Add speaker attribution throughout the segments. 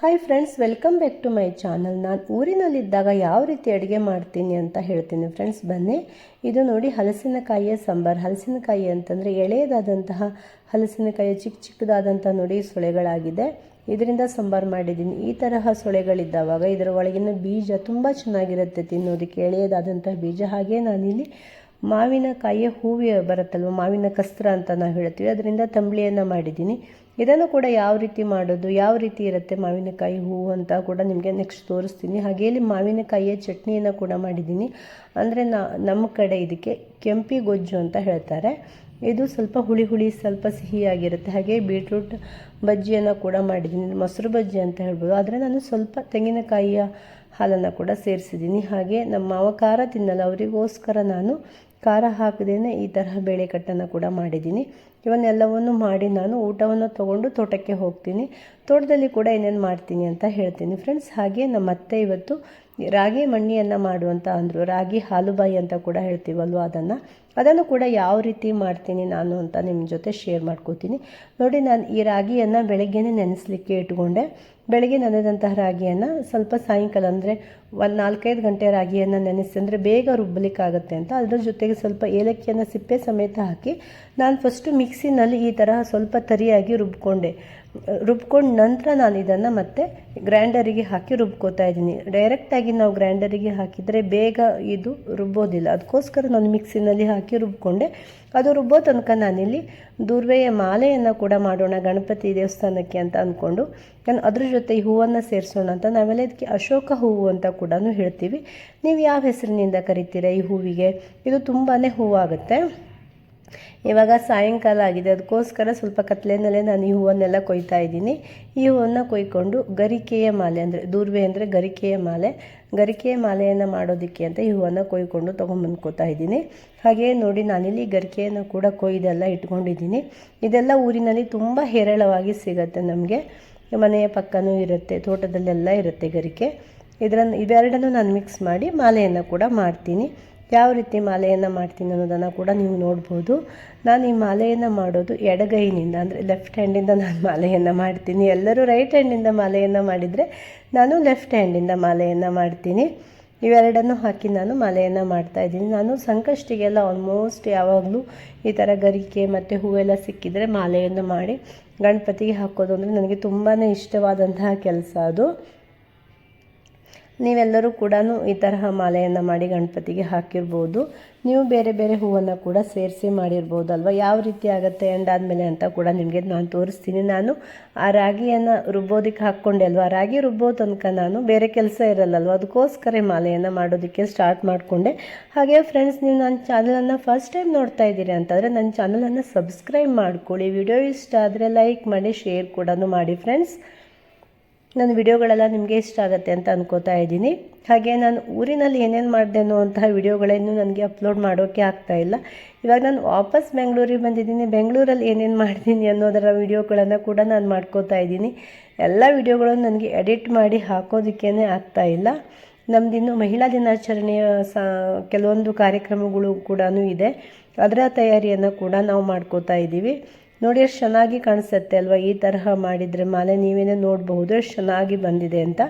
Speaker 1: Hi friends welcome back to my channel ನಾನು ಊರಿನಲ್ಲಿದ್ದಾಗ ಯಾವ ರೀತಿ ಅಡುಗೆ ಮಾಡ್ತೀನಿ ಅಂತ ಹೇಳ್ತೀನಿ ಫ್ರೆಂಡ್ಸ್ ಬನ್ನಿ. ಇದು ನೋಡಿ ಹಲಸಿನಕಾಯಿಯ ಸಾಂಬಾರು. ಹಲಸಿನಕಾಯಿ ಅಂತಂದರೆ ಎಳೆಯದಾದಂತಹ ಹಲಸಿನಕಾಯಿ ಚಿಕ್ಕ ಚಿಕ್ಕದಾದಂಥ ನೋಡಿ ಸೊಳೆಗಳಾಗಿದೆ. ಇದರಿಂದ ಸಾಂಬಾರು ಮಾಡಿದ್ದೀನಿ. ಈ ತರಹ ಸೊಳೆಗಳಿದ್ದಾವಾಗ ಇದರ ಒಳಗಿನ ಬೀಜ ತುಂಬ ಚೆನ್ನಾಗಿರುತ್ತೆ ತಿನ್ನೋದಕ್ಕೆ. ಎಳೆಯದಾದಂತಹ ಬೀಜ. ಹಾಗೆ ನಾನಿಲ್ಲಿ ಮಾವಿನಕಾಯಿಯ ಹೂವು ಬರುತ್ತಲ್ವ, ಮಾವಿನ ಕಸ್ತ್ರ ಅಂತ ನಾವು ಹೇಳ್ತೀವಿ. ಅದರಿಂದ ತಂಬಳಿಯನ್ನು ಮಾಡಿದ್ದೀನಿ. ಇದನ್ನು ಕೂಡ ಯಾವ ರೀತಿ ಮಾಡೋದು, ಯಾವ ರೀತಿ ಇರುತ್ತೆ ಮಾವಿನಕಾಯಿ ಹೂವು ಅಂತ ಕೂಡ ನಿಮಗೆ ನೆಕ್ಸ್ಟ್ ತೋರಿಸ್ತೀನಿ. ಹಾಗೆ ಇಲ್ಲಿ ಮಾವಿನಕಾಯಿಯ ಚಟ್ನಿಯನ್ನು ಕೂಡ ಮಾಡಿದ್ದೀನಿ. ಅಂದರೆ ನಮ್ಮ ಕಡೆ ಇದಕ್ಕೆ ಕೆಂಪಿ ಗೊಜ್ಜು ಅಂತ ಹೇಳ್ತಾರೆ. ಇದು ಸ್ವಲ್ಪ ಹುಳಿ ಹುಳಿ, ಸ್ವಲ್ಪ ಸಿಹಿಯಾಗಿರುತ್ತೆ. ಹಾಗೆ ಬೀಟ್ರೂಟ್ ಬಜ್ಜಿಯನ್ನು ಕೂಡ ಮಾಡಿದ್ದೀನಿ. ಮೊಸರು ಬಜ್ಜಿ ಅಂತ ಹೇಳ್ಬೋದು. ಆದರೆ ನಾನು ಸ್ವಲ್ಪ ತೆಂಗಿನಕಾಯಿಯ ಹಾಲನ್ನು ಕೂಡ ಸೇರಿಸಿದ್ದೀನಿ. ಹಾಗೆ ನಮ್ಮ ಮಾವ ಖಾರ ತಿನ್ನಲ್ಲ, ಅವರಿಗೋಸ್ಕರ ನಾನು ಖಾರ ಹಾಕದೇನೆ ಈ ತರಹ ಬೇಳೆ ಕಟ್ಟನ್ನು ಕೂಡ ಮಾಡಿದ್ದೀನಿ. ಇವನ್ನೆಲ್ಲವನ್ನು ಮಾಡಿ ನಾನು ಊಟವನ್ನು ತಗೊಂಡು ತೋಟಕ್ಕೆ ಹೋಗ್ತೀನಿ. ತೋಟದಲ್ಲಿ ಕೂಡ ಏನೇನು ಮಾಡ್ತೀನಿ ಅಂತ ಹೇಳ್ತೀನಿ. ಫ್ರೆಂಡ್ಸ್ ಹಾಗೆ ನಮ್ಮ ಅತ್ತೆ ಇವತ್ತು ರಾಗಿ ಮಣ್ಣಿಯನ್ನು ಮಾಡುವಂತ ಅಂದರು, ರಾಗಿ ಹಾಲುಬಾಯಿ ಅಂತ ಕೂಡ ಹೇಳ್ತೀವಲ್ವ ಅದನ್ನು? ಅದನ್ನು ಕೂಡ ಯಾವ ರೀತಿ ಮಾಡ್ತೀನಿ ನಾನು ಅಂತ ನಿಮ್ಮ ಜೊತೆ ಶೇರ್ ಮಾಡ್ಕೋತೀನಿ. ನೋಡಿ ನಾನು ಈ ರಾಗಿಯನ್ನು ಬೆಳಗ್ಗೆನೇ ನೆನೆಸ್ಲಿಕ್ಕೆ ಇಟ್ಕೊಂಡೆ. ಬೆಳಗ್ಗೆ ನೆನೆದಂತಹ ರಾಗಿಯನ್ನು ಸ್ವಲ್ಪ ಸಾಯಂಕಾಲ ಅಂದರೆ ಒಂದು ನಾಲ್ಕೈದು ಗಂಟೆ ರಾಗಿಯನ್ನು ನೆನೆಸಿ, ಅಂದರೆ ಬೇಗ ರುಬ್ಬಲಿಕ್ಕಾಗುತ್ತೆ ಅಂತ ಅದರ ಜೊತೆಗೆ ಸ್ವಲ್ಪ ಏಲಕ್ಕಿಯನ್ನು ಸಿಪ್ಪೆ ಸಮೇತ ಹಾಕಿ ನಾನು ಫಸ್ಟು ಮಿಕ್ಸಿನಲ್ಲಿ ಈ ತರಹ ಸ್ವಲ್ಪ ತರಿಯಾಗಿ ರುಬ್ಕೊಂಡೆ. ರುಬ್ಕೊಂಡು ನಂತರ ನಾನು ಇದನ್ನು ಮತ್ತೆ ಗ್ರೈಂಡರಿಗೆ ಹಾಕಿ ರುಬ್ಕೋತಾ ಇದ್ದೀನಿ. ಡೈರೆಕ್ಟಾಗಿ ನಾವು ಗ್ರೈಂಡರಿಗೆ ಹಾಕಿದರೆ ಬೇಗ ಇದು ರುಬ್ಬೋದಿಲ್ಲ. ಅದಕ್ಕೋಸ್ಕರ ನಾನು ಮಿಕ್ಸಿನಲ್ಲಿ ಹಾಕಿ ರುಬ್ಕೊಂಡೆ. ಅದು ರುಬ್ಬೋ ತನಕ ನಾನಿಲ್ಲಿ ದುರ್ವೆಯ ಮಾಲೆಯನ್ನು ಕೂಡ ಮಾಡೋಣ, ಗಣಪತಿ ದೇವಸ್ಥಾನಕ್ಕೆ ಅಂತ ಅಂದ್ಕೊಂಡು ನಾನು ಅದ್ರ ಜೊತೆ ಈ ಹೂವನ್ನು ಸೇರಿಸೋಣ ಅಂತ. ನಾವೆಲ್ಲ ಇದಕ್ಕೆ ಅಶೋಕ ಹೂವು ಅಂತ ಕೂಡ ಹೇಳ್ತೀವಿ. ನೀವು ಯಾವ ಹೆಸರಿನಿಂದ ಕರಿತೀರಾ ಈ ಹೂವಿಗೆ? ಇದು ತುಂಬಾ ಹೂವಾಗುತ್ತೆ. ಇವಾಗ ಸಾಯಂಕಾಲ ಆಗಿದೆ. ಅದಕ್ಕೋಸ್ಕರ ಸ್ವಲ್ಪ ಕತ್ಲೆಯಲ್ಲೇ ನಾನು ಈ ಹೂವನ್ನೆಲ್ಲ ಕೊಯ್ತಾ ಇದ್ದೀನಿ. ಈ ಹೂವನ್ನು ಕೊಯ್ಕೊಂಡು ಗರಿಕೆಯ ಮಾಲೆ ಅಂದರೆ ದೂರ್ವೆ ಅಂದರೆ ಗರಿಕೆಯ ಮಾಲೆ, ಗರಿಕೆಯ ಮಾಲೆಯನ್ನು ಮಾಡೋದಕ್ಕೆ ಅಂತ ಈ ಹೂವನ್ನು ಕೊಯ್ಕೊಂಡು ತೊಗೊಂಬಂದ್ಕೋತಾ ಇದ್ದೀನಿ. ಹಾಗೆಯೇ ನೋಡಿ, ನಾನಿಲ್ಲಿ ಗರಿಕೆಯನ್ನು ಕೂಡ ಕೊಯ್ದೆಲ್ಲ ಇಟ್ಕೊಂಡಿದ್ದೀನಿ. ಇದೆಲ್ಲ ಊರಿನಲ್ಲಿ ತುಂಬ ಹೇರಳವಾಗಿ ಸಿಗುತ್ತೆ ನಮಗೆ. ಮನೆಯ ಪಕ್ಕನೂ ಇರುತ್ತೆ, ತೋಟದಲ್ಲೆಲ್ಲ ಇರುತ್ತೆ ಗರಿಕೆ. ಇದರನ್ನು ಇವೆರಡನ್ನು ನಾನು ಮಿಕ್ಸ್ ಮಾಡಿ ಮಾಲೆಯನ್ನು ಕೂಡ ಮಾಡ್ತೀನಿ. ಯಾವ ರೀತಿ ಮಾಲೆಯನ್ನು ಮಾಡ್ತೀನಿ ಅನ್ನೋದನ್ನು ಕೂಡ ನೀವು ನೋಡ್ಬೋದು. ನಾನು ಈ ಮಾಲೆಯನ್ನು ಮಾಡೋದು ಎಡಗೈನಿಂದ, ಅಂದರೆ ಲೆಫ್ಟ್ ಹ್ಯಾಂಡಿಂದ ನಾನು ಮಾಲೆಯನ್ನು ಮಾಡ್ತೀನಿ. ಎಲ್ಲರೂ ರೈಟ್ ಹ್ಯಾಂಡಿಂದ ಮಾಲೆಯನ್ನು ಮಾಡಿದರೆ ನಾನು ಲೆಫ್ಟ್ ಹ್ಯಾಂಡಿಂದ ಮಾಲೆಯನ್ನು ಮಾಡ್ತೀನಿ. ಇವೆರಡನ್ನು ಹಾಕಿ ನಾನು ಮಾಲೆಯನ್ನು ಮಾಡ್ತಾ ಇದ್ದೀನಿ. ನಾನು ಸಂಕಷ್ಟಿಗೆಲ್ಲ ಆಲ್ಮೋಸ್ಟ್ ಯಾವಾಗಲೂ ಈ ಥರ ಗರಿಕೆ ಮತ್ತು ಹೂವೆಲ್ಲ ಸಿಕ್ಕಿದರೆ ಮಾಲೆಯನ್ನು ಮಾಡಿ ಗಣಪತಿಗೆ ಹಾಕೋದು ಅಂದರೆ ನನಗೆ ತುಂಬಾ ಇಷ್ಟವಾದಂತಹ ಕೆಲಸ ಅದು. ನೀವೆಲ್ಲರೂ ಕೂಡ ಈ ತರಹ ಮಾಲೆಯನ್ನು ಮಾಡಿ ಗಣಪತಿಗೆ ಹಾಕಿರ್ಬೋದು. ನೀವು ಬೇರೆ ಬೇರೆ ಹೂವನ್ನು ಕೂಡ ಸೇರಿಸಿ ಅಲ್ವಾ ಯಾವ ರೀತಿ ಆಗುತ್ತೆ ಎಂಡಾದಮೇಲೆ ಅಂತ ಕೂಡ ನಿಮಗೆ ನಾನು ತೋರಿಸ್ತೀನಿ. ನಾನು ಆ ರಾಗಿಯನ್ನು ರುಬ್ಬೋದಕ್ಕೆ ಹಾಕ್ಕೊಂಡೆ ಅಲ್ವಾ? ರಾಗಿ ರುಬ್ಬೋ ತನಕ ನಾನು ಬೇರೆ ಕೆಲಸ ಇರಲ್ಲಲ್ವ? ಅದಕ್ಕೋಸ್ಕರ ಮಾಲೆಯನ್ನು ಮಾಡೋದಕ್ಕೆ ಸ್ಟಾರ್ಟ್ ಮಾಡಿಕೊಂಡೆ. ಹಾಗೆ ಫ್ರೆಂಡ್ಸ್ ನೀವು ನನ್ನ ಚಾನಲನ್ನು ಫಸ್ಟ್ ಟೈಮ್ ನೋಡ್ತಾ ಇದ್ದೀರಿ ಅಂತಂದರೆ ನನ್ನ ಚಾನಲನ್ನು ಸಬ್ಸ್ಕ್ರೈಬ್ ಮಾಡ್ಕೊಳ್ಳಿ. ವಿಡಿಯೋ ಇಷ್ಟ ಆದರೆ ಲೈಕ್ ಮಾಡಿ ಶೇರ್ ಕೂಡ ಮಾಡಿ ಫ್ರೆಂಡ್ಸ್ ನನ್ನ ವಿಡಿಯೋಗಳೆಲ್ಲ ನಿಮಗೆ ಇಷ್ಟ ಆಗುತ್ತೆ ಅಂತ ಅನ್ಕೋತಾ ಇದ್ದೀನಿ. ಹಾಗೆ ನಾನು ಊರಿನಲ್ಲಿ ಏನೇನು ಮಾಡಿದೆ ಅನ್ನುವಂತಹ ವಿಡಿಯೋಗಳೇನು ನನಗೆ ಅಪ್ಲೋಡ್ ಮಾಡೋಕ್ಕೆ ಆಗ್ತಾ ಇಲ್ಲ. ಇವಾಗ ನಾನು ವಾಪಸ್ ಬೆಂಗಳೂರಿಗೆ ಬಂದಿದ್ದೀನಿ. ಬೆಂಗಳೂರಲ್ಲಿ ಏನೇನು ಮಾಡಿದ್ದೀನಿ ಅನ್ನೋದರ ವಿಡಿಯೋಗಳನ್ನು ಕೂಡ ನಾನು ಮಾಡ್ಕೋತಾ ಇದ್ದೀನಿ. ಎಲ್ಲ ವಿಡಿಯೋಗಳನ್ನು ನನಗೆ ಎಡಿಟ್ ಮಾಡಿ ಹಾಕೋದಕ್ಕೇ ಆಗ್ತಾ ಇಲ್ಲ. ನಮ್ಮದಿನ್ನು ಮಹಿಳಾ ದಿನಾಚರಣೆಯ ಸಾ, ಕೆಲವೊಂದು ಕಾರ್ಯಕ್ರಮಗಳು ಕೂಡ ಇದೆ. ಅದರ ತಯಾರಿಯನ್ನು ಕೂಡ ನಾವು ಮಾಡ್ಕೋತಾ ಇದ್ದೀವಿ. ನೋಡಿ ಎಷ್ಟು ಚೆನ್ನಾಗಿ ಕಾಣಿಸುತ್ತೆ ಅಲ್ವಾ ಈ ತರಹ ಮಾಡಿದರೆ ಮಾಲೆ? ನೀವೇನೇ ನೋಡಬಹುದು ಎಷ್ಟು ಚೆನ್ನಾಗಿ ಬಂದಿದೆ ಅಂತ.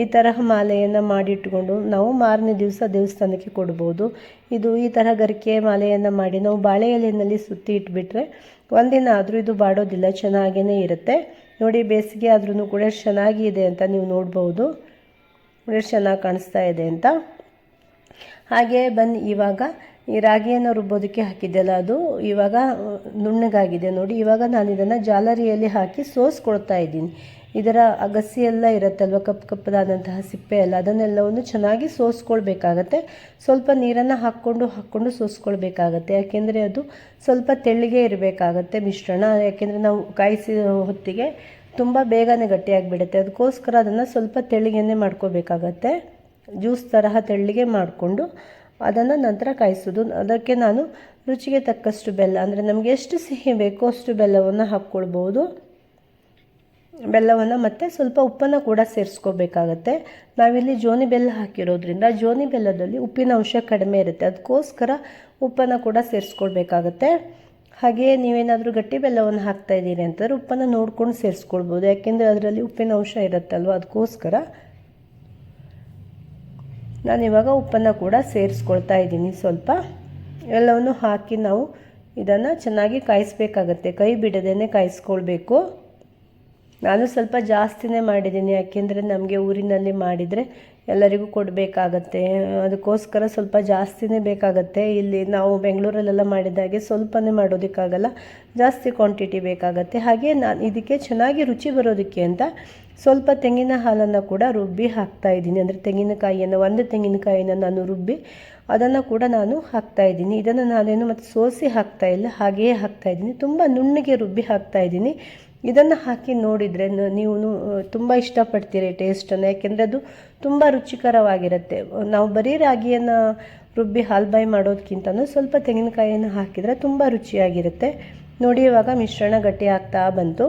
Speaker 1: ಈ ತರಹ ಮಾಲೆಯನ್ನು ಮಾಡಿಟ್ಕೊಂಡು ನಾವು ಮಾರನೇ ದಿವಸ ದೇವಸ್ಥಾನಕ್ಕೆ ಕೊಡ್ಬೋದು. ಇದು ಈ ತರಹ ಗರಿಕೆ ಮಾಲೆಯನ್ನು ಮಾಡಿ ನಾವು ಬಾಳೆ ಎಲೆಯಲ್ಲಿ ಸುತ್ತಿ ಇಟ್ಬಿಟ್ರೆ ಒಂದಿನ ಆದರೂ ಇದು ಬಾಡೋದಿಲ್ಲ ಚೆನ್ನಾಗೇ ಇರುತ್ತೆ. ನೋಡಿ, ಬೇಸಿಗೆ ಆದ್ರೂ ಕೂಡ ಎಷ್ಟು ಚೆನ್ನಾಗಿ ಇದೆ ಅಂತ ನೀವು ನೋಡ್ಬೋದು ಎಷ್ಟು ಚೆನ್ನಾಗಿ ಕಾಣಿಸ್ತಾ ಇದೆ ಅಂತ. ಹಾಗೆ ಬನ್ನಿ, ಇವಾಗ ಈ ರಾಗಿಯನ್ನು ರುಬ್ಬೋದಕ್ಕೆ ಹಾಕಿದ್ದೆಲ್ಲ ಅದು ಇವಾಗ ನುಣ್ಣಗಾಗಿದೆ ನೋಡಿ. ಇವಾಗ ನಾನು ಇದನ್ನು ಜಾಲರಿಯಲ್ಲಿ ಹಾಕಿ ಸೋಸ್ಕೊಳ್ತಾ ಇದ್ದೀನಿ. ಇದರ ಅಗಸಿ ಎಲ್ಲ ಇರುತ್ತಲ್ವ ಕಪ್ಪು ಕಪ್ಪದಾದಂತಹ ಸಿಪ್ಪೆ ಎಲ್ಲ, ಅದನ್ನೆಲ್ಲವನ್ನು ಚೆನ್ನಾಗಿ ಸೋಸ್ಕೊಳ್ಬೇಕಾಗತ್ತೆ. ಸ್ವಲ್ಪ ನೀರನ್ನು ಹಾಕ್ಕೊಂಡು ಹಾಕ್ಕೊಂಡು ಸೋಸ್ಕೊಳ್ಬೇಕಾಗತ್ತೆ. ಯಾಕೆಂದರೆ ಅದು ಸ್ವಲ್ಪ ತೆಳ್ಳಿಗೆ ಇರಬೇಕಾಗತ್ತೆ ಮಿಶ್ರಣ. ಯಾಕೆಂದರೆ ನಾವು ಕಾಯಿಸಿದ ಹೊತ್ತಿಗೆ ತುಂಬ ಬೇಗನೆ ಗಟ್ಟಿಯಾಗಿಬಿಡುತ್ತೆ. ಅದಕ್ಕೋಸ್ಕರ ಅದನ್ನು ಸ್ವಲ್ಪ ತೆಳ್ಳಿಗೆನೆ ಮಾಡ್ಕೋಬೇಕಾಗತ್ತೆ. ಜ್ಯೂಸ್ ತರಹ ತೆಳ್ಳಿಗೆ ಮಾಡಿಕೊಂಡು ಅದನ್ನು ನಂತರ ಕಾಯಿಸೋದು. ಅದಕ್ಕೆ ನಾನು ರುಚಿಗೆ ತಕ್ಕಷ್ಟು ಬೆಲ್ಲ, ಅಂದರೆ ನಮಗೆ ಎಷ್ಟು ಸಿಹಿ ಬೇಕೋ ಅಷ್ಟು ಬೆಲ್ಲವನ್ನು ಹಾಕ್ಕೊಳ್ಬೋದು. ಬೆಲ್ಲವನ್ನು ಮತ್ತು ಸ್ವಲ್ಪ ಉಪ್ಪನ್ನು ಕೂಡ ಸೇರಿಸ್ಕೋಬೇಕಾಗತ್ತೆ. ನಾವಿಲ್ಲಿ ಜೋನಿ ಬೆಲ್ಲ ಹಾಕಿರೋದ್ರಿಂದ ಜೋನಿ ಬೆಲ್ಲದಲ್ಲಿ ಉಪ್ಪಿನ ಅಂಶ ಕಡಿಮೆ ಇರುತ್ತೆ. ಅದಕ್ಕೋಸ್ಕರ ಉಪ್ಪನ್ನು ಕೂಡ ಸೇರಿಸ್ಕೊಳ್ಬೇಕಾಗತ್ತೆ. ಹಾಗೆಯೇ ನೀವೇನಾದರೂ ಗಟ್ಟಿ ಬೆಲ್ಲವನ್ನು ಹಾಕ್ತಾ ಇದ್ದೀರಿ ಅಂತಂದರೆ ಉಪ್ಪನ್ನು ನೋಡ್ಕೊಂಡು ಸೇರಿಸ್ಕೊಳ್ಬೋದು. ಯಾಕೆಂದರೆ ಅದರಲ್ಲಿ ಉಪ್ಪಿನ ಅಂಶ ಇರುತ್ತಲ್ವ, ಅದಕ್ಕೋಸ್ಕರ ನಾನಿವಾಗ ಉಪ್ಪನ್ನು ಕೂಡ ಸೇರಿಸ್ಕೊಳ್ತಾ ಇದ್ದೀನಿ. ಸ್ವಲ್ಪ ಎಲ್ಲವನ್ನು ಹಾಕಿ ನಾವು ಇದನ್ನು ಚೆನ್ನಾಗಿ ಕಾಯಿಸ್ಬೇಕಾಗತ್ತೆ. ಕೈ ಬಿಡದೇ ಕಾಯಿಸ್ಕೊಳ್ಬೇಕು. ನಾನು ಸ್ವಲ್ಪ ಜಾಸ್ತಿನೇ ಮಾಡಿದ್ದೀನಿ. ಯಾಕೆಂದರೆ ನಮಗೆ ಊರಿನಲ್ಲಿ ಮಾಡಿದರೆ ಎಲ್ಲರಿಗೂ ಕೊಡಬೇಕಾಗತ್ತೆ. ಅದಕ್ಕೋಸ್ಕರ ಸ್ವಲ್ಪ ಜಾಸ್ತಿನೇ ಬೇಕಾಗತ್ತೆ. ಇಲ್ಲಿ ನಾವು ಬೆಂಗಳೂರಲ್ಲೆಲ್ಲ ಮಾಡಿದಾಗೆ ಸ್ವಲ್ಪನೇ ಮಾಡೋದಕ್ಕಾಗಲ್ಲ. ಜಾಸ್ತಿ ಕ್ವಾಂಟಿಟಿ ಬೇಕಾಗತ್ತೆ. ಹಾಗೆ ನಾನು ಇದಕ್ಕೆ ಚೆನ್ನಾಗಿ ರುಚಿ ಬರೋದಕ್ಕೆ ಅಂತ ಸ್ವಲ್ಪ ತೆಂಗಿನ ಹಾಲನ್ನು ಕೂಡ ರುಬ್ಬಿ ಹಾಕ್ತಾ ಇದ್ದೀನಿ. ಅಂದರೆ ತೆಂಗಿನಕಾಯಿಯನ್ನು, ಒಂದು ತೆಂಗಿನಕಾಯಿಯನ್ನು ನಾನು ರುಬ್ಬಿ ಅದನ್ನು ಕೂಡ ನಾನು ಹಾಕ್ತಾ ಇದ್ದೀನಿ. ಇದನ್ನು ನಾನೇನು ಮತ್ತು ಸೋಸಿ ಹಾಕ್ತಾ ಇಲ್ಲ, ಹಾಗೆಯೇ ಹಾಕ್ತಾ ಇದ್ದೀನಿ. ತುಂಬ ನುಣ್ಣಗೆ ರುಬ್ಬಿ ಹಾಕ್ತಾ ಇದ್ದೀನಿ. ಇದನ್ನು ಹಾಕಿ ನೋಡಿದರೆ ನೀವು ತುಂಬ ಇಷ್ಟಪಡ್ತೀರಿ ಟೇಸ್ಟನ್ನು. ಯಾಕೆಂದರೆ ಅದು ತುಂಬ ರುಚಿಕರವಾಗಿರುತ್ತೆ. ನಾವು ಬರೀ ರಾಗಿಯನ್ನು ರುಬ್ಬಿ ಹಾಲ್ಬಾಯಿ ಮಾಡೋದಕ್ಕಿಂತನೂ ಸ್ವಲ್ಪ ತೆಂಗಿನಕಾಯಿಯನ್ನು ಹಾಕಿದರೆ ತುಂಬ ರುಚಿಯಾಗಿರುತ್ತೆ. ನೋಡಿ ಇವಾಗ ಮಿಶ್ರಣ ಗಟ್ಟಿ ಆಗ್ತಾ ಬಂತು.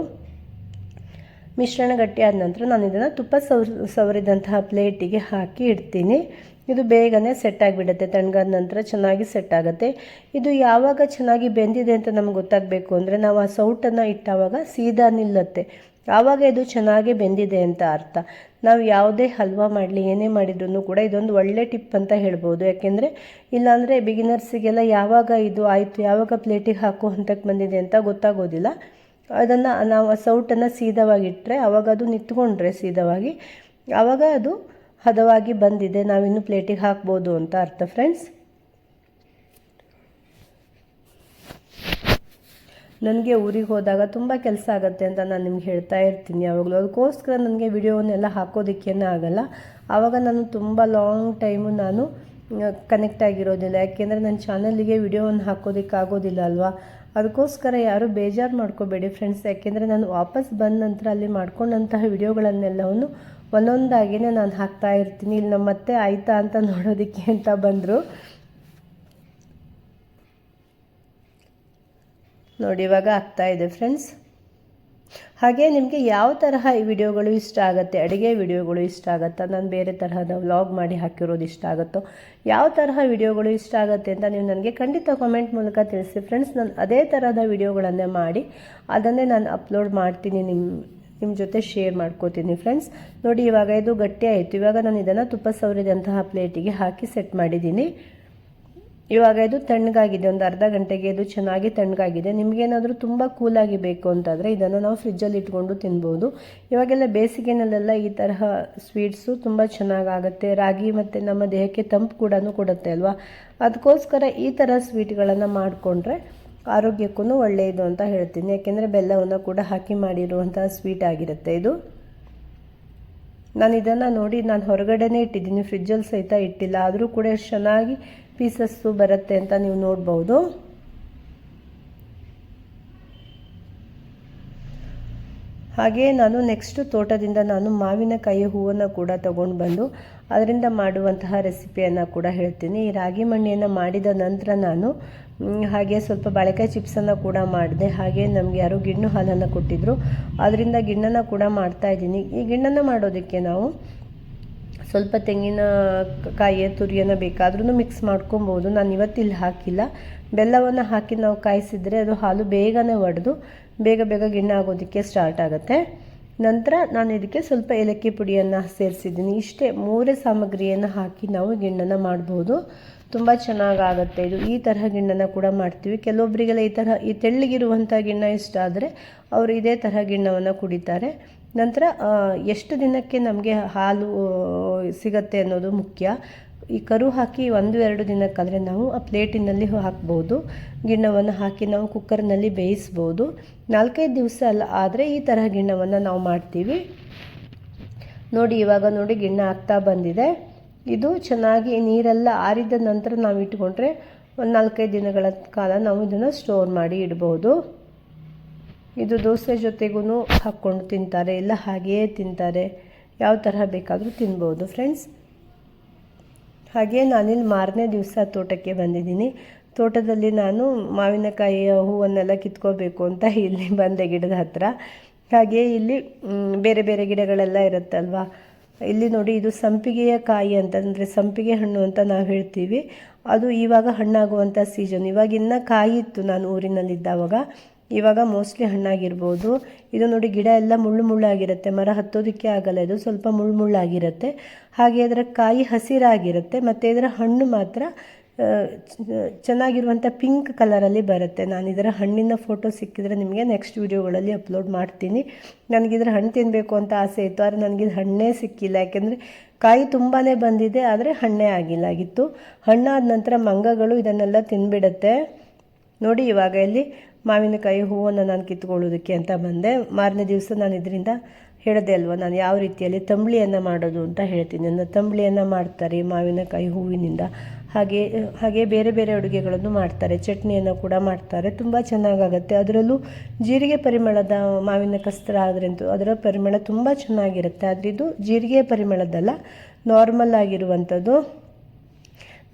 Speaker 1: ಮಿಶ್ರಣ ಗಟ್ಟಿಯಾದ ನಂತರ ನಾನು ಇದನ್ನು ತುಪ್ಪ ಸವರ್, ಸವರಿದಂತಹ ಪ್ಲೇಟಿಗೆ ಹಾಕಿ ಇಡ್ತೀನಿ. ಇದು ಬೇಗನೆ ಸೆಟ್ ಆಗಿಬಿಡುತ್ತೆ. ತಣ್ಣಗಾದ ನಂತರ ಚೆನ್ನಾಗಿ ಸೆಟ್ ಆಗುತ್ತೆ. ಇದು ಯಾವಾಗ ಚೆನ್ನಾಗಿ ಬೆಂದಿದೆ ಅಂತ ನಮ್ಗೆ ಗೊತ್ತಾಗಬೇಕು ಅಂದರೆ ನಾವು ಆ ಸೌಟನ್ನು ಇಟ್ಟಾವಾಗ ಸೀದಾ ನಿಲ್ಲುತ್ತೆ. ಆವಾಗ ಇದು ಚೆನ್ನಾಗಿ ಬೆಂದಿದೆ ಅಂತ ಅರ್ಥ. ನಾವು ಯಾವುದೇ ಹಲ್ವಾ ಮಾಡಲಿ, ಏನೇ ಮಾಡಿದ್ರು ಕೂಡ ಇದೊಂದು ಒಳ್ಳೆ ಟಿಪ್ ಅಂತ ಹೇಳ್ಬೋದು. ಯಾಕೆಂದರೆ ಇಲ್ಲಾಂದರೆ ಬಿಗಿನರ್ಸಿಗೆಲ್ಲ ಯಾವಾಗ ಇದು ಆಯಿತು, ಯಾವಾಗ ಪ್ಲೇಟಿಗೆ ಹಾಕೋ ಹಂತಕ್ಕೆ ಬಂದಿದೆ ಅಂತ ಗೊತ್ತಾಗೋದಿಲ್ಲ. ಅದನ್ನು ನಾವು ಸೌಟನ್ನು ಸೀದವಾಗಿಟ್ಟರೆ ಆವಾಗ ಅದು ನಿಂತ್ಕೊಂಡ್ರೆ ಸೀದವಾಗಿ. ಆವಾಗ ಅದು ಹದವಾಗಿ ಬಂದಿದೆ. ನಾವಿನ್ನು ಪ್ಲೇಟಿಗೆ ಹಾಕ್ಬೋದು ಅಂತ ಅರ್ಥ ಫ್ರೆಂಡ್ಸ್. ನನಗೆ ಊರಿಗೆ ಹೋದಾಗ ತುಂಬ ಕೆಲಸ ಆಗುತ್ತೆ ಅಂತ ನಾನು ನಿಮ್ಗೆ ಹೇಳ್ತಾ ಇರ್ತೀನಿ. ಯಾವಾಗಲೂ ಅದಕ್ಕೋಸ್ಕರ ನನಗೆ ವಿಡಿಯೋವನ್ನೆಲ್ಲ ಹಾಕೋದಕ್ಕೇನೂ ಆಗಲ್ಲ. ಆವಾಗ ನಾನು ತುಂಬ ಲಾಂಗ್ ಟೈಮು ನಾನು ಕನೆಕ್ಟ್ ಆಗಿರೋದಿಲ್ಲ. ಯಾಕೆಂದರೆ ನನ್ನ ಚಾನಲಿಗೆ ವಿಡಿಯೋವನ್ನು ಹಾಕೋದಕ್ಕಾಗೋದಿಲ್ಲ ಅಲ್ವಾ? ಅದಕ್ಕೋಸ್ಕರ ಯಾರೂ ಬೇಜಾರು ಮಾಡ್ಕೋಬೇಡಿ ಫ್ರೆಂಡ್ಸ್ ಯಾಕೆಂದರೆ ನಾನು ವಾಪಸ್ ಬಂದ ನಂತರ ಅಲ್ಲಿ ಮಾಡ್ಕೊಂಡಂತಹ ವಿಡಿಯೋಗಳನ್ನೆಲ್ಲವನ್ನು ಒಂದೊಂದಾಗಿಯೇ ನಾನು ಹಾಕ್ತಾ ಇರ್ತೀನಿ. ಇಲ್ಲಿ ನಮ್ಮ ಮತ್ತೆ ಆಯಿತಾ ಅಂತ ನೋಡೋದಕ್ಕೆ ಅಂತ ಬಂದರು. ನೋಡಿ, ಇವಾಗ ಆಗ್ತಾ ಇದೆ ಫ್ರೆಂಡ್ಸ್ ಹಾಗೆ ನಿಮಗೆ ಯಾವ ತರಹ ಈ ವಿಡಿಯೋಗಳು ಇಷ್ಟ ಆಗುತ್ತೆ, ಅಡುಗೆ ವಿಡಿಯೋಗಳು ಇಷ್ಟ ಆಗುತ್ತಾ? ನಾನು ಬೇರೆ ತರಹದ ವ್ಲಾಗ್ ಮಾಡಿ ಹಾಕಿರೋದು ಇಷ್ಟ ಆಗುತ್ತೋ? ಯಾವ ತರಹ ವಿಡಿಯೋಗಳು ಇಷ್ಟ ಆಗುತ್ತೆ ಅಂತ ನೀವು ನನಗೆ ಖಂಡಿತ ಕಾಮೆಂಟ್ ಮೂಲಕ ತಿಳಿಸಿ. ಫ್ರೆಂಡ್ಸ್ ನಾನು ಅದೇ ತರಹದ ವಿಡಿಯೋಗಳನ್ನೇ ಮಾಡಿ ಅದನ್ನೇ ನಾನು ಅಪ್ಲೋಡ್ ಮಾಡ್ತೀನಿ ನಿಮ್ಮ ನಿಮ್ಮ ಜೊತೆ ಶೇರ್ ಮಾಡ್ಕೋತೀನಿ. ಫ್ರೆಂಡ್ಸ್ ನೋಡಿ ಇವಾಗ ಇದು ಗಟ್ಟಿ ಆಯಿತು. ಇವಾಗ ನಾನು ಇದನ್ನು ತುಪ್ಪ ಸವರಿದಂತಹ ಪ್ಲೇಟಿಗೆ ಹಾಕಿ ಸೆಟ್ ಮಾಡಿದ್ದೀನಿ. ಇವಾಗ ಇದು ತಣ್ಣಗಾಗಿದೆ, ಒಂದು ಅರ್ಧ ಗಂಟೆಗೆ ಇದು ಚೆನ್ನಾಗಿ ತಣ್ಣಗಾಗಿದೆ. ನಿಮಗೇನಾದರೂ ತುಂಬ ಕೂಲಾಗಿ ಬೇಕು ಅಂತಾದರೆ ಇದನ್ನು ನಾವು ಫ್ರಿಜ್ಜಲ್ಲಿ ಇಟ್ಕೊಂಡು ತಿನ್ಬೋದು. ಇವಾಗೆಲ್ಲ ಬೇಸಿಗೆನಲ್ಲೆಲ್ಲ ಈ ತರಹ ಸ್ವೀಟ್ಸು ತುಂಬ ಚೆನ್ನಾಗಾಗುತ್ತೆ. ರಾಗಿ ಮತ್ತು ನಮ್ಮ ದೇಹಕ್ಕೆ ತಂಪು ಕೂಡ ಕೊಡುತ್ತೆ ಅಲ್ವಾ? ಅದಕ್ಕೋಸ್ಕರ ಈ ಥರ ಸ್ವೀಟ್ಗಳನ್ನು ಮಾಡಿಕೊಂಡ್ರೆ ಆರೋಗ್ಯಕ್ಕೂ ಒಳ್ಳೆಯದು ಅಂತ ಹೇಳ್ತೀನಿ. ಯಾಕೆಂದರೆ ಬೆಲ್ಲವನ್ನು ಕೂಡ ಹಾಕಿ ಮಾಡಿರುವಂಥ ಸ್ವೀಟ್ ಆಗಿರುತ್ತೆ ಇದು. ನಾನು ಇದನ್ನು ನೋಡಿ ನಾನು ಹೊರಗಡೆನೇ ಇಟ್ಟಿದ್ದೀನಿ. ಫ್ರಿಜ್ಜಲ್ಲಿ ಸಹಿತ ಇಟ್ಟಿಲ್ಲ. ಆದರೂ ಕೂಡ ಚೆನ್ನಾಗಿ ಪೀಸಸ್ಸು ಬರುತ್ತೆ ಅಂತ ನೀವು ನೋಡ್ಬೋದು. ಹಾಗೆ ನಾನು ನೆಕ್ಸ್ಟ್ ತೋಟದಿಂದ ನಾನು ಮಾವಿನಕಾಯಿ ಹೂವನ್ನು ಕೂಡ ತಗೊಂಡು ಬಂದು ಅದರಿಂದ ಮಾಡುವಂತಹ ರೆಸಿಪಿಯನ್ನು ಕೂಡ ಹೇಳ್ತೀನಿ. ಈ ರಾಗಿ ಮಣ್ಣಿಯನ್ನು ಮಾಡಿದ ನಂತರ ನಾನು ಹಾಗೆ ಸ್ವಲ್ಪ ಬಾಳೆಕಾಯಿ ಚಿಪ್ಸನ್ನು ಕೂಡ ಮಾಡಿದೆ. ಹಾಗೆ ನಮಗೆ ಯಾರು ಗಿಣ್ಣು ಹಾಲನ್ನು ಕೊಟ್ಟಿದ್ದರು ಅದರಿಂದ ಗಿಣ್ಣನ್ನು ಕೂಡ ಮಾಡ್ತಾ ಇದ್ದೀನಿ. ಈ ಗಿಣ್ಣನ್ನು ಮಾಡೋದಕ್ಕೆ ನಾವು ಸ್ವಲ್ಪ ತೆಂಗಿನ ಕಾಯಿಯ ತುರಿಯನ್ನು ಬೇಕಾದ್ರೂ ಮಿಕ್ಸ್ ಮಾಡ್ಕೊಬೋದು. ನಾನು ಇವತ್ತಿಲ್ಲಿ ಹಾಕಿಲ್ಲ. ಬೆಲ್ಲವನ್ನು ಹಾಕಿ ನಾವು ಕಾಯಿಸಿದರೆ ಅದು ಹಾಲು ಬೇಗನೆ ಒಡೆದು ಬೇಗ ಬೇಗ ಗಿಣ್ಣ ಆಗೋದಕ್ಕೆ ಸ್ಟಾರ್ಟ್ ಆಗುತ್ತೆ. ನಂತರ ನಾನು ಇದಕ್ಕೆ ಸ್ವಲ್ಪ ಏಲಕ್ಕಿ ಪುಡಿಯನ್ನು ಸೇರಿಸಿದ್ದೀನಿ. ಇಷ್ಟೇ ಮೂರೇ ಸಾಮಗ್ರಿಯನ್ನು ಹಾಕಿ ನಾವು ಗಿಣ್ಣನ ಮಾಡ್ಬೋದು. ತುಂಬ ಚೆನ್ನಾಗಾಗತ್ತೆ ಇದು. ಈ ತರಹ ಗಿಣ್ಣನ ಕೂಡ ಮಾಡ್ತೀವಿ. ಕೆಲವೊಬ್ಬರಿಗೆಲ್ಲ ಈ ತರಹ ಈ ತೆಳ್ಳಗಿರುವಂಥ ಗಿಣ್ಣ ಇಷ್ಟ ಆದರೆ ಅವರು ಇದೇ ತರಹ ಗಿಣ್ಣವನ್ನು ಕುಡಿತಾರೆ. ನಂತರ ಎಷ್ಟು ದಿನಕ್ಕೆ ನಮಗೆ ಹಾಲು ಸಿಗತ್ತೆ ಅನ್ನೋದು ಮುಖ್ಯ. ಈ ಕರು ಹಾಕಿ ಒಂದು, ಎರಡು ದಿನಕ್ಕಾದರೆ ನಾವು ಆ ಪ್ಲೇಟಿನಲ್ಲಿ ಹಾಕ್ಬೋದು. ಗಿಣ್ಣವನ್ನು ಹಾಕಿ ನಾವು ಕುಕ್ಕರ್ನಲ್ಲಿ ಬೇಯಿಸ್ಬೋದು. ನಾಲ್ಕೈದು ದಿವಸ ಅಲ್ಲ, ಆದರೆ ಈ ತರಹ ಗಿಣ್ಣವನ್ನು ನಾವು ಮಾಡ್ತೀವಿ. ನೋಡಿ, ಇವಾಗ ನೋಡಿ, ಗಿಣ್ಣ ಆಗ್ತಾ ಬಂದಿದೆ. ಇದು ಚೆನ್ನಾಗಿ ನೀರೆಲ್ಲ ಆರಿದ ನಂತರ ನಾವು ಇಟ್ಕೊಂಡ್ರೆ ಒಂದು ನಾಲ್ಕೈದು ದಿನಗಳ ಕಾಲ ನಾವು ಇದನ್ನು ಸ್ಟೋರ್ ಮಾಡಿ ಇಡ್ಬೋದು. ಇದು ದೋಸೆ ಜೊತೆಗೂ ಹಾಕ್ಕೊಂಡು ತಿಂತಾರೆ, ಇಲ್ಲ ಹಾಗೆಯೇ ತಿಂತಾರೆ. ಯಾವ ತರಹ ಬೇಕಾದರೂ ತಿನ್ಬೋದು ಫ್ರೆಂಡ್ಸ್. ಹಾಗೆ ನಾನಿಲ್ಲಿ ಮಾರನೇ ದಿವಸ ತೋಟಕ್ಕೆ ಬಂದಿದ್ದೀನಿ. ತೋಟದಲ್ಲಿ ನಾನು ಮಾವಿನಕಾಯಿಯ ಹೂವನ್ನೆಲ್ಲ ಕಿತ್ಕೋಬೇಕು ಅಂತ ಇಲ್ಲಿ ಬಂದೆ ಗಿಡದ ಹತ್ರ. ಹಾಗೆಯೇ ಇಲ್ಲಿ ಬೇರೆ ಬೇರೆ ಗಿಡಗಳೆಲ್ಲ ಇರುತ್ತಲ್ವ. ಇಲ್ಲಿ ನೋಡಿ, ಇದು ಸಂಪಿಗೆಯ ಕಾಯಿ ಅಂತಂದರೆ ಸಂಪಿಗೆ ಹಣ್ಣು ಅಂತ ನಾವು ಹೇಳ್ತೀವಿ. ಅದು ಇವಾಗ ಹಣ್ಣಾಗುವಂಥ ಸೀಸನ್ ಇವಾಗಿನ್ನ ಕಾಯಿ ಇತ್ತು ನಾನು ಊರಿನಲ್ಲಿದ್ದಾವಾಗ ಇವಾಗ ಮೋಸ್ಟ್ಲಿ ಹಣ್ಣಾಗಿರ್ಬೋದು. ಇದು ನೋಡಿ ಗಿಡ ಎಲ್ಲ ಮುಳ್ಳು ಮುಳ್ಳಾಗಿರುತ್ತೆ ಮರ ಹತ್ತೋದಕ್ಕೆ ಆಗಲ್ಲ. ಇದು ಸ್ವಲ್ಪ ಮುಳ್ಳು ಮುಳ್ಳಾಗಿರುತ್ತೆ ಹಾಗೆ ಅದರ ಕಾಯಿ ಹಸಿರಾಗಿರುತ್ತೆ. ಮತ್ತು ಇದರ ಹಣ್ಣು ಮಾತ್ರ ಚೆನ್ನಾಗಿರುವಂಥ ಪಿಂಕ್ ಕಲರಲ್ಲಿ ಬರುತ್ತೆ. ನಾನು ಇದರ ಹಣ್ಣಿನ ಫೋಟೋ ಸಿಕ್ಕಿದರೆ ನಿಮಗೆ ನೆಕ್ಸ್ಟ್ ವೀಡಿಯೋಗಳಲ್ಲಿ ಅಪ್ಲೋಡ್ ಮಾಡ್ತೀನಿ. ನನಗಿದ್ರ ಹಣ್ಣು ತಿನ್ನಬೇಕು ಅಂತ ಆಸೆ ಇತ್ತು. ಆದರೆ ನನಗಿದು ಹಣ್ಣೇ ಸಿಕ್ಕಿಲ್ಲ. ಯಾಕೆಂದರೆ ಕಾಯಿ ತುಂಬಾ ಬಂದಿದೆ, ಆದರೆ ಹಣ್ಣೇ ಆಗಿಲ್ಲ. ಆಗಿತ್ತು. ಹಣ್ಣಾದ ನಂತರ ಮಂಗಗಳು ಇದನ್ನೆಲ್ಲ ತಿನ್ಬಿಡುತ್ತೆ. ನೋಡಿ ಇವಾಗ ಇಲ್ಲಿ ಮಾವಿನಕಾಯಿ ಹೂವನ್ನು ನಾನು ಕಿತ್ಕೊಳ್ಳೋದಕ್ಕೆ ಅಂತ ಬಂದೆ. ಮಾರನೇ ದಿವಸ ನಾನು ಇದರಿಂದ ಹೇಳಿದೆ ಅಲ್ವ, ನಾನು ಯಾವ ರೀತಿಯಲ್ಲಿ ತಂಬಳಿಯನ್ನು ಮಾಡೋದು ಅಂತ ಹೇಳ್ತೀನಿ. ನನ್ನ ತಂಬಳಿಯನ್ನು ಮಾಡ್ತಾರೆ ಮಾವಿನಕಾಯಿ ಹೂವಿನಿಂದ. ಹಾಗೆ ಹಾಗೆ ಬೇರೆ ಬೇರೆ ಅಡುಗೆಗಳನ್ನು ಮಾಡ್ತಾರೆ. ಚಟ್ನಿಯನ್ನು ಕೂಡ ಮಾಡ್ತಾರೆ. ತುಂಬ ಚೆನ್ನಾಗಾಗುತ್ತೆ. ಅದರಲ್ಲೂ ಜೀರಿಗೆ ಪರಿಮಳದ ಮಾವಿನ ಕಸ್ತ್ರ ಆದ್ರಂತೂ ಅದರ ಪರಿಮಳ ತುಂಬ ಚೆನ್ನಾಗಿರುತ್ತೆ. ಆದರೆ ಇದು ಜೀರಿಗೆ ಪರಿಮಳದಲ್ಲ, ನಾರ್ಮಲ್ ಆಗಿರುವಂಥದ್ದು.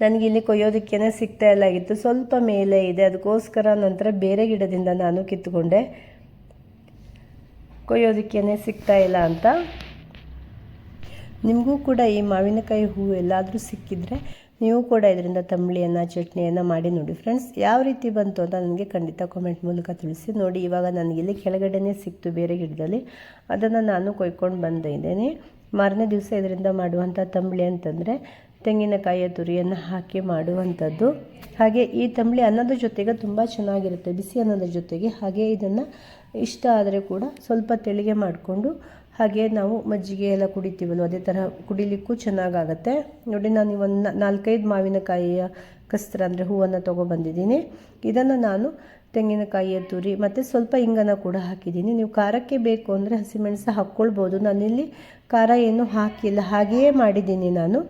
Speaker 1: ನನಗೆ ಇಲ್ಲಿ ಕೊಯ್ಯೋದಕ್ಕೇನೆ ಸಿಗ್ತಾ ಇಲ್ಲ. ಆಗಿತ್ತು ಸ್ವಲ್ಪ ಮೇಲೆ ಇದೆ. ಅದಕ್ಕೋಸ್ಕರ ನಂತರ ಬೇರೆ ಗಿಡದಿಂದ ನಾನು ಕಿತ್ತುಕೊಂಡೆ. ಕೊಯ್ಯೋದಕ್ಕೇನೆ ಸಿಗ್ತಾ ಇಲ್ಲ ಅಂತ. ನಿಮಗೂ ಕೂಡ ಈ ಮಾವಿನಕಾಯಿ ಹೂವು ಎಲ್ಲಾದರೂ ಸಿಕ್ಕಿದ್ರೆ ನೀವು ಕೂಡ ಇದರಿಂದ ತಂಬಳಿಯನ್ನು, ಚಟ್ನಿಯನ್ನು ಮಾಡಿ ನೋಡಿ ಫ್ರೆಂಡ್ಸ್. ಯಾವ ರೀತಿ ಬಂತು ಅಂತ ನನಗೆ ಖಂಡಿತ ಕಾಮೆಂಟ್ ಮೂಲಕ ತಿಳಿಸಿ. ನೋಡಿ, ಇವಾಗ ನನಗಿಲ್ಲಿ ಕೆಳಗಡೆನೇ ಸಿಕ್ತು ಬೇರೆ ಗಿಡದಲ್ಲಿ. ಅದನ್ನು ನಾನು ಕೊಯ್ಕೊಂಡು ಬಂದಿದ್ದೇನೆ. ಮಾರನೇ ದಿವಸ ಇದರಿಂದ ಮಾಡುವಂಥ ತಂಬಳಿ ಅಂತಂದರೆ ತೆಂಗಿನಕಾಯಿಯ ತುರಿಯನ್ನು ಹಾಕಿ ಮಾಡುವಂಥದ್ದು. ಹಾಗೆ ಈ ತಂಬಳಿ ಅನ್ನದ ಜೊತೆಗೆ ತುಂಬ ಚೆನ್ನಾಗಿರುತ್ತೆ. ಬಿಸಿ ಅನ್ನದ ಜೊತೆಗೆ. ಹಾಗೆ ಇದನ್ನು ಇಷ್ಟ ಆದರೆ ಕೂಡ ಸ್ವಲ್ಪ ತೆಳಿಗೆ ಮಾಡಿಕೊಂಡು ಹಾಗೆ ನಾವು ಮಜ್ಜಿಗೆ ಎಲ್ಲ ಕುಡಿತೀವಲ್ವ, ಅದೇ ಥರ ಕುಡಿಲಿಕ್ಕೂ ಚೆನ್ನಾಗಾಗತ್ತೆ. ನೋಡಿ, ನಾನು ಒಂದು ನಾಲ್ಕೈದು ಮಾವಿನಕಾಯಿಯ ಕಸ್ತ್ರ ಅಂದರೆ ಹೂವನ್ನು ತೊಗೊಬಂದಿದ್ದೀನಿ. ಇದನ್ನು ನಾನು ತೆಂಗಿನಕಾಯಿಯ ತುರಿ ಮತ್ತು ಸ್ವಲ್ಪ ಇಂಗನ ಕೂಡ ಹಾಕಿದ್ದೀನಿ. ನೀವು ಖಾರಕ್ಕೆ ಬೇಕು ಅಂದರೆ ಹಸಿಮೆಣಸು ಹಾಕ್ಕೊಳ್ಬೋದು. ನಾನಿಲ್ಲಿ ಖಾರ ಏನು ಹಾಕಿಲ್ಲ. ಹಾಗೆಯೇ ಮಾಡಿದ್ದೀನಿ ನಾನು.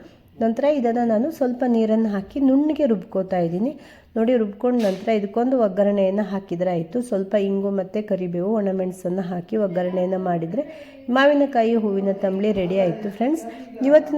Speaker 1: ನಂತರ ಇದನ್ನು ನಾನು ಸ್ವಲ್ಪ ನೀರನ್ನು ಹಾಕಿ ನುಣ್ಣಗೆ ರುಬ್ಕೋತಾ ಇದ್ದೀನಿ. ನೋಡಿ, ರುಬ್ಕೊಂಡು ನಂತರ ಇದಕ್ಕೊಂದು ಒಗ್ಗರಣೆಯನ್ನು ಹಾಕಿದರೆ ಆಯಿತು. ಸ್ವಲ್ಪ ಇಂಗು ಮತ್ತು ಕರಿಬೇವು, ಒಣಮೆಣಸನ್ನು ಹಾಕಿ ಒಗ್ಗರಣೆಯನ್ನು ಮಾಡಿದರೆ ಮಾವಿನಕಾಯಿ, ಹೂವಿನ ತಂಬಳಿ ರೆಡಿ ಆಯಿತು. ಫ್ರೆಂಡ್ಸ್, ಇವತ್ತಿನ